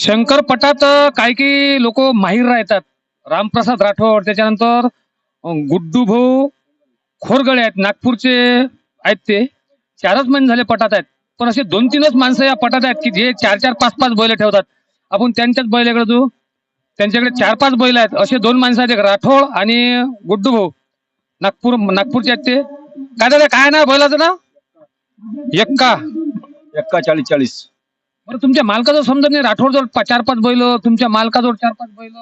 शंकरपटात काही काही लोक माहीर राहतात. रामप्रसाद राठोड त्याच्यानंतर गुड्डू भाऊ खोरगळे आहेत नागपूरचे आहेत ते. चारच महिने झाले पटात आहेत. पण असे दोन तीनच माणसं या पटात आहेत की जे चार चार पाच पाच बैल ठेवतात. आपण त्यांच्याच बैलाकडे जाऊ. त्यांच्याकडे चार पाच बैल आहेत. असे दोन माणसं आहेत. राठोड आणि गुड्डू भाऊ. नागपूर नागपूरचे आहेत ते. काय दादा काय ना बैलाचं ना एक्का एक्का चाळीस चाळीस. बरं तुमच्या मालकाजवळ समजत नाही. राठोड जवळ पा- चार पाच बैल तुमच्या मालकाजवळ चार पाच बैल.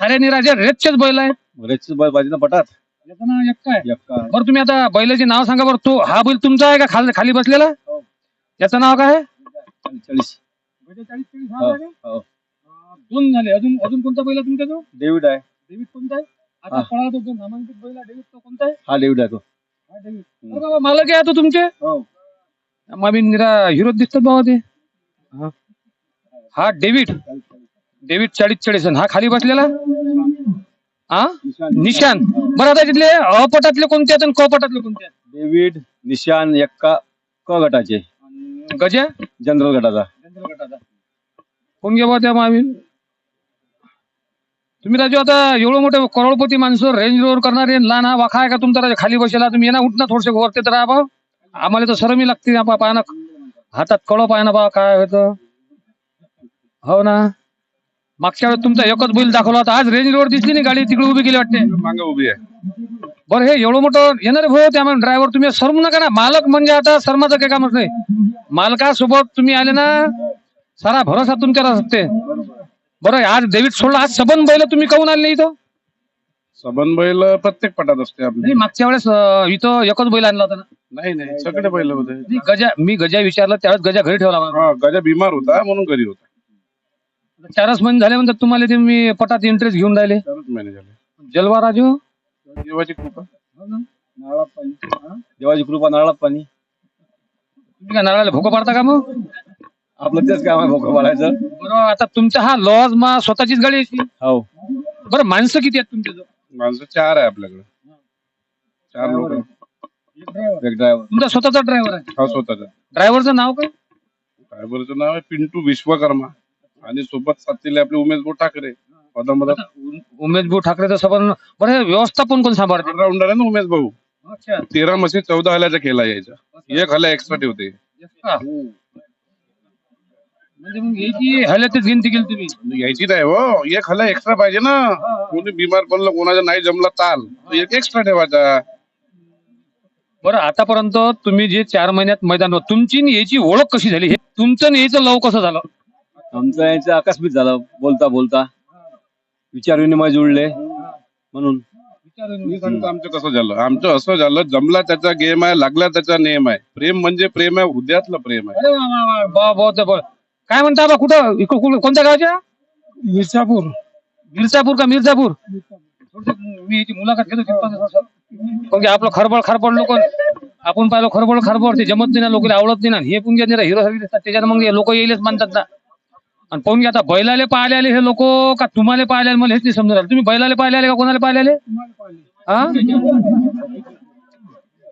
सारे निराजे रेटचेच बैल आहेत. बरेच बैल पाहिजे ना पटात? याचं नाव एक्का बरं तुम्ही आता बैलाचे नाव सांगा बरं. तो हा बैल तुमचा आहे का खाली खाली बसलेला? हो. याचं नाव काय आहे? चाळीस हो, हो. दोन झाले. अजून अजून कोणता बैल आहे तुमच्याजवळ? डेव्हिड आहे. डेव्हिड कोणता आहे? आता हा. पळाला तो जो नामांकित बैल आहे डेव्हिड तो कोणता आहे? हा डेव्हिड आहे तो. हा, डेव्हिड. अरे बाबा मालक आहे तो तुमचे? हो. मामी निरा हिरो दिसतात बाबा ते. हा. हा डेव्हिड. डेव्हिड चाळीस चाळीस हा खाली बसलेला? हा? निशान. बरं आता तिथले अपटातले कोणते आहेत आणि क पटातले कोणते आहेत? डेव्हिड निशान एक्का क गटाचे गजा? जनरल गटाचा. कोण घ्या त्या मामी तुम्ही राजू आता एवढं मोठे करोडपती माणसं रेंज रोवर करणारे लहान हा वाखा आहे का तुमचा? राजा खाली बसेला तुम्ही येणार उठना थोडसे वरते तर आम्हाला तर सरमी लागते पा ना हातात कळ पाय ना बा काय होतं? हो ना? मागच्या वेळेस तुमचा एकच बैल दाखवला होता आज रेंज रोड दिसली नाही गाडी तिकडे उभी केली वाटते. मागे उभी आहे. बरं हे एवढं मोठं येणार भाऊ त्यामुळे ड्रायव्हर तुम्ही सरमू नका ना. मालक म्हणजे आता शर्माचं काही कामच नाही. मालकासोबत तुम्ही आले ना सारा भरोसा तुमच्यावर असते. बरं आज डेव्हिड सोडला आज सबन बैल तुम्ही काहून आले नाही इथं? सबन बैल प्रत्येक पटात असते आपली. मागच्या वेळेस इथं एकच बैल आणला होता ना. नाही नाही. सगळे बैल होते. नाही, गजा मी गजा विचारलं त्यावेळेस गजा घरी ठेवला मला हा गजा बिमार होता म्हणून घरी होता. चारच महिने झाले म्हणतात तुम्हाला ते मी पटात इंटरेस्ट घेऊन राहिले. चारच महिने झाले. जलवा राजू? देवाची कृपा. पाणी. देवाची कृपा नारळात पाणी. तुम्ही का नारळाला भोकं पाडता का मग? आपलं तेच काम आहे भोकं पाडायचं. बरं आता तुमचा हा लॉज मा स्वतःचीच गाडी आहे हो. बरं माणसं किती आहेत तुमच्या माणसं चार आहे आपल्याकडे. चार लोक. एक ड्रायव्हर तुमचा स्वतःचा ड्रायव्हर आहे. हा स्वतःचा. ड्रायव्हरचं नाव काय? ड्रायव्हरचं नाव आहे पिंटू विश्वकर्मा. आणि सोबत साथीले आपले उमेश भाऊ ठाकरे. उमेश भाऊ ठाकरेचं सबन बरं हे व्यवस्थापन कोण सांभाळते? ऑलराऊंडर आहे ना उमेश भाऊ? अच्छा. तेरा मशीन चौदा हल्याचा खेळा यायचा एक हल्ला एक्स्ट्रा ठेवते. का? म्हणजे मग याची हल्यातच गिनती केली तुम्ही? यायची नाही हो एक हल्ला एक्स्ट्रा पाहिजे ना. कोणी बिमार पडलं कोणाचा नाही जमला ताल एक एक्स्ट्रा ठेवायचा. बरं आतापर्यंत तुम्ही जे चार महिन्यात मैदान तुमची आणि याची ओळख कशी झाली? हे तुमचं आणि याचं लव कसं झालं? आमचं याचं आकस्मिक झालं बोलता बोलता. विचार विनिमय जुळले म्हणून. मी सांगतो आमचं कसं झालं. आमचं असं झालं जमला त्याचा गेम आहे लागला त्याचा नेम आहे. प्रेम म्हणजे प्रेम आहे हृदयातलं प्रेम आहे. अरे वा वा वा, वा, बहुत बहुत. काय म्हणता बा कुठं? इकडं कुठं- कोणत्या गावच्या? मिर्जापूर मिर्जापूर का मिर्जापूर थोडंसं मी याची मुलाखत घेतो. कारण की आपलं खरबळ खरबळ लोक आपण पाहिलं खरबळ खरबळ ते जमत नाही ना लोकांना आवडत नाही ना. हे पण घेत हिरो सारखे दिसतात त्याच्यानं मग लोक येईलच मानतात ना. आणि पाहून घ्या आता बैलाले पाहिले आले हे लोक का तुम्हाला पाहिले आले? मला हेच नाही समजून राहिलं. तुम्ही बैलाले पाहिले आले का? कोणाला पाहिले आले? हा?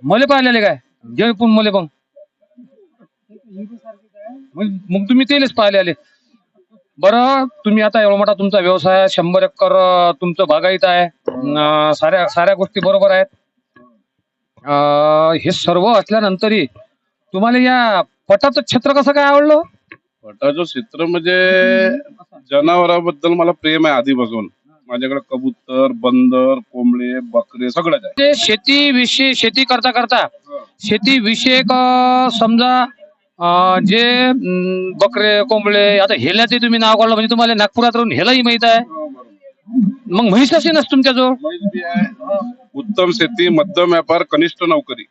मले पाहिले आले काय? जे पण मले पण मग मग तुम्ही तेलेच पाहिले आले. बरं तुम्ही आता एवढा मोठा तुमचा व्यवसाय आहे, शंभर एकर अं, तुमचं बागायत आहे अं, साऱ्या साऱ्या गोष्टी बरोबर आहेत. अं, हे सर्व असल्यानंतरही तुम्हाला या पटाचं क्षेत्र कसं काय आवडलं? पटाचं चित्र म्हणजे जनावराबद्दल मला प्रेम आहे आधीपासून. माझ्याकडे कबूतर बंदर कोंबडे बकरे सगळंच आहे. ते शेती विषयी शेती करता करता शेती विषयक समजा अं, जे अं, बकरे कोंबडे आता हेल्याचे तुम्ही नाव काढलं म्हणजे तुम्हाला नागपुरात राहून हेलाही माहीत आहे. मग म्हैस असे नस तुमच्याजवळ. उत्तम शेती मध्यम व्यापार कनिष्ठ नोकरी.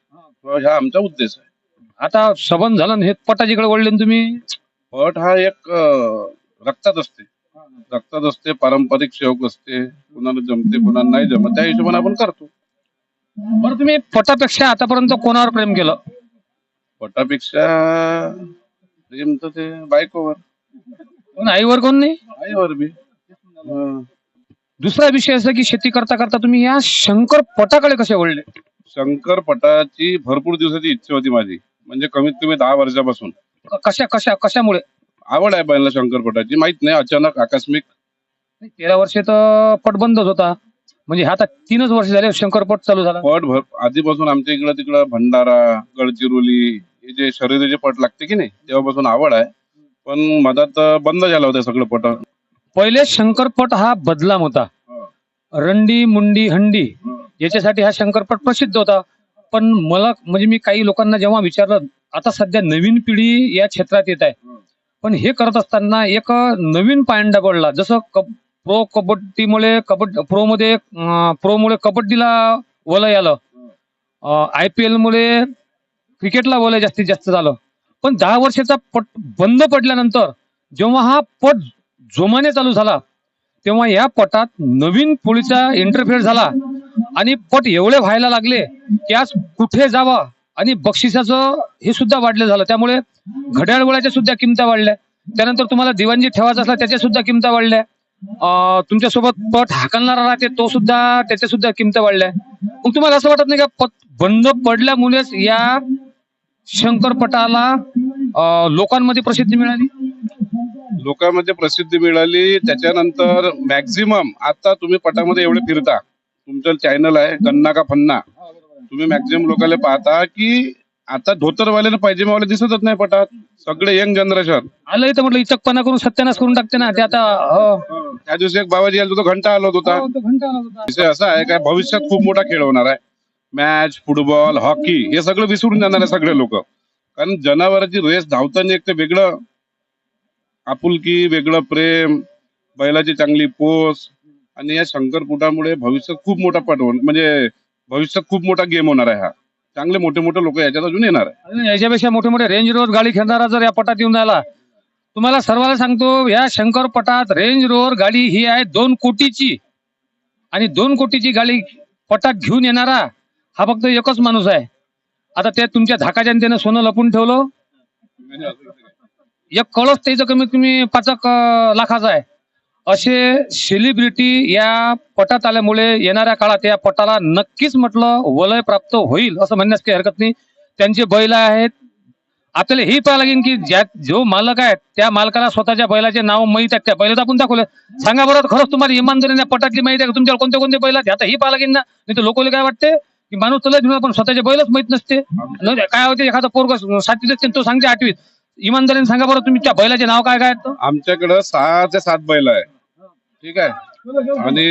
हा आमचा उद्देश आहे. आता सबंध झालं ना, हे पटाजीकडे वळले ना तुम्ही? पट हा एक अं, रक्तात असते. रक्तात असते पारंपरिक शौक असते. कुणाला जमते कुणाला नाही जमत त्या हिशोबाने आपण करतो. बरं तुम्ही पटापेक्षा आतापर्यंत कोणावर प्रेम केलं? पटापेक्षा प्रेम तर ते बायकोवर. कोण? आईवर कोण नाही? आईवर बी. हं. दुसरा विषय असा की शेती करता करता तुम्ही या शंकर पटाकडे कसे वळले? शंकर पटाची भरपूर दिवसाची इच्छा होती माझी. म्हणजे कमीत कमी दहा वर्षापासून. क- कशा कशा कशामुळे? आवड आहे बैलाला शंकरपटाची माहीत नाही अचानक आकस्मिक. तेरा वर्षे तर पट बंदच होता. म्हणजे हा आता तीनच वर्ष झाले शंकरपट चालू झाला. पट भर आधीपासून आमच्या इकडं तिकडं भंडारा गडचिरोली हे जे शर्यतीचे पट लागते की नाही तेव्हापासून आवड आहे. पण मधात बंद झालं होतं सगळं पट. पहिले शंकरपट हा बदलाम होता. रंडी मुंडी हंडी याच्यासाठी हा शंकरपट प्रसिद्ध होता. पण मला म्हणजे मी काही लोकांना जेव्हा विचारलं आता सध्या नवीन पिढी या क्षेत्रात येत आहे. पण हे करत असताना एक नवीन पायंडा पडला. जसं कब प्रो कबड्डीमुळे कबड्डी प्रो मध्ये प्रो मुळे कबड्डीला वलय आलं. आय पी एल मुळे क्रिकेटला बोलाय जास्तीत जास्त झालं. पण दहा वर्षाचा पट बंद पडल्यानंतर जेव्हा हा पट जोमाने चालू झाला तेव्हा या पटात नवीन पोळीचा इंटरफेअर झाला आणि पट एवढे व्हायला लागले की आज कुठे जावं आणि बक्षिसाचं हे सुद्धा वाढलं झालं. त्यामुळे घड्याळवळ्याच्या सुद्धा किमत्या वाढल्या. त्यानंतर तुम्हाला दिवाणजी ठेवायचा असला त्याच्या सुद्धा किमत्या वाढल्या. तुमच्यासोबत पट हाकलणारा राहते तो सुद्धा त्याच्या सुद्धा किमत्या वाढल्या. मग तुम्हाला असं वाटत नाही का पट बंद पडल्यामुळेच या शंकरपटाला लोकांमध्ये प्रसिद्धी मिळाली? लोकांमध्ये प्रसिद्धी मिळाली. त्याच्यानंतर मॅक्झिमम आता तुम्ही पटामध्ये एवढे फिरता. तुमचं चॅनल आहे गन्ना का फन्ना. तुम्ही मॅक्झिमम लोकांना पाहता की आता धोतरवाल्यानं पाहिजे दिसतच नाही पटात. सगळे यंग जनरेशन. आलं तर म्हटलं इचकपणा करून सत्यानाश करून टाकते ना ते आता हो. त्या दिवशी एक बाबाजी आला तो घंटा आला होता. हो, तो घंटा आला होता. विषय असा आहे काय भविष्यात खूप मोठा खेळ होणार आहे. मॅच फुटबॉल हॉकी हे सगळं विसरून जाणार आहे सगळे लोक. कारण जनावरांची रेस धावताना एक ते वेगळं आपुलकी वेगळं प्रेम बैलाची चांगली पोस आणि या शंकरपुटामुळे भविष्यात खूप मोठा पट म्हणजे भविष्यात खूप मोठा गेम होणार आहे हा. चांगले मोठे मोठे लोक याच्यात अजून येणार आहे. आणि याच्यापेक्षा मोठे मोठे रेंज रोवर गाडी खेळणारा जर या पटात येऊन राहिला तुम्हाला सर्वांना सांगतो या शंकर पटात रेंज रोवर गाडी ही आहे दोन कोटीची. आणि दोन कोटीची गाडी पटात घेऊन येणारा हा फक्त एकच माणूस आहे. आता त्या तुमच्या धाकाच्या त्यानं सोनं लपून ठेवलं. एक कळस त्याचं कमीत कमी पाच एक, लाखाचा आहे. असे सेलिब्रिटी या पटात आल्यामुळे येणाऱ्या काळात या पटाला नक्कीच म्हटलं वलय प्राप्त होईल असं म्हणण्यास काही हरकत नाही. त्यांचे बैल आहेत. आपल्याला हे पाहायला लागेल की ज्या जो मालक आहे त्या मालकाला स्वतःच्या बैलाचे नाव माहीत आहेत त्या बैलात आपण दाखवलं. सांगा बरं खरंच तुम्हाला इमानदारीने पटातली माहिती आहे का? तुमच्यावर कोणते कोणते बैल आहेत? आता ही पाहायला लागेल ना. नाही तर लोकांना काय वाटते? की माणूस तुला घेऊन पण स्वतःचे बैलच माहीत नसते. काय होते एखादा पोरग सातवीत असते तो सांगते आठवीत. इमानदारीने सांगा बरं तुम्ही त्या बैलाचे नाव काय काय? आमच्याकडं सहा ते सात बैल आहे. ठीक आहे? आणि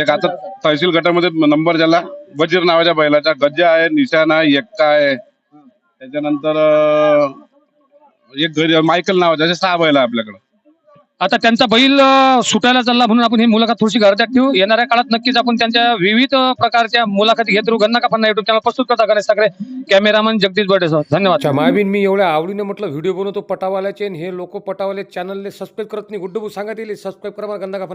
एक आता तहसील गटामध्ये नंबर झाला वजीर नावाच्या बैलाचा गज्जा आहे निशाण आहे एक्का आहे. त्याच्यानंतर एक घरी मायकल नावाचा असे सहा बैल आहे आपल्याकडं. आता त्यांचा बैल सुटायला चालला म्हणून आपण ही मुलाखत थोडीशी घरात ठेवू. येणाऱ्या काळात नक्कीच आपण त्यांच्या विविध प्रकारच्या मुलाखती घेत गन्ना का पण युट्यूब चॅनल प्रस्तुत करता गणेश सगळे कॅमेरामन जगदीश बर्डे सर. धन्यवाद. मायबीन मी एवढ्या आवडीने म्हटलं व्हिडिओ बनवतो पटावाल्याचे हे लोक पटावाले चॅनलले सबस्क्राईब करत नाही. गुड्डू सांगा दिले सबस्क्राईब करा गंदा का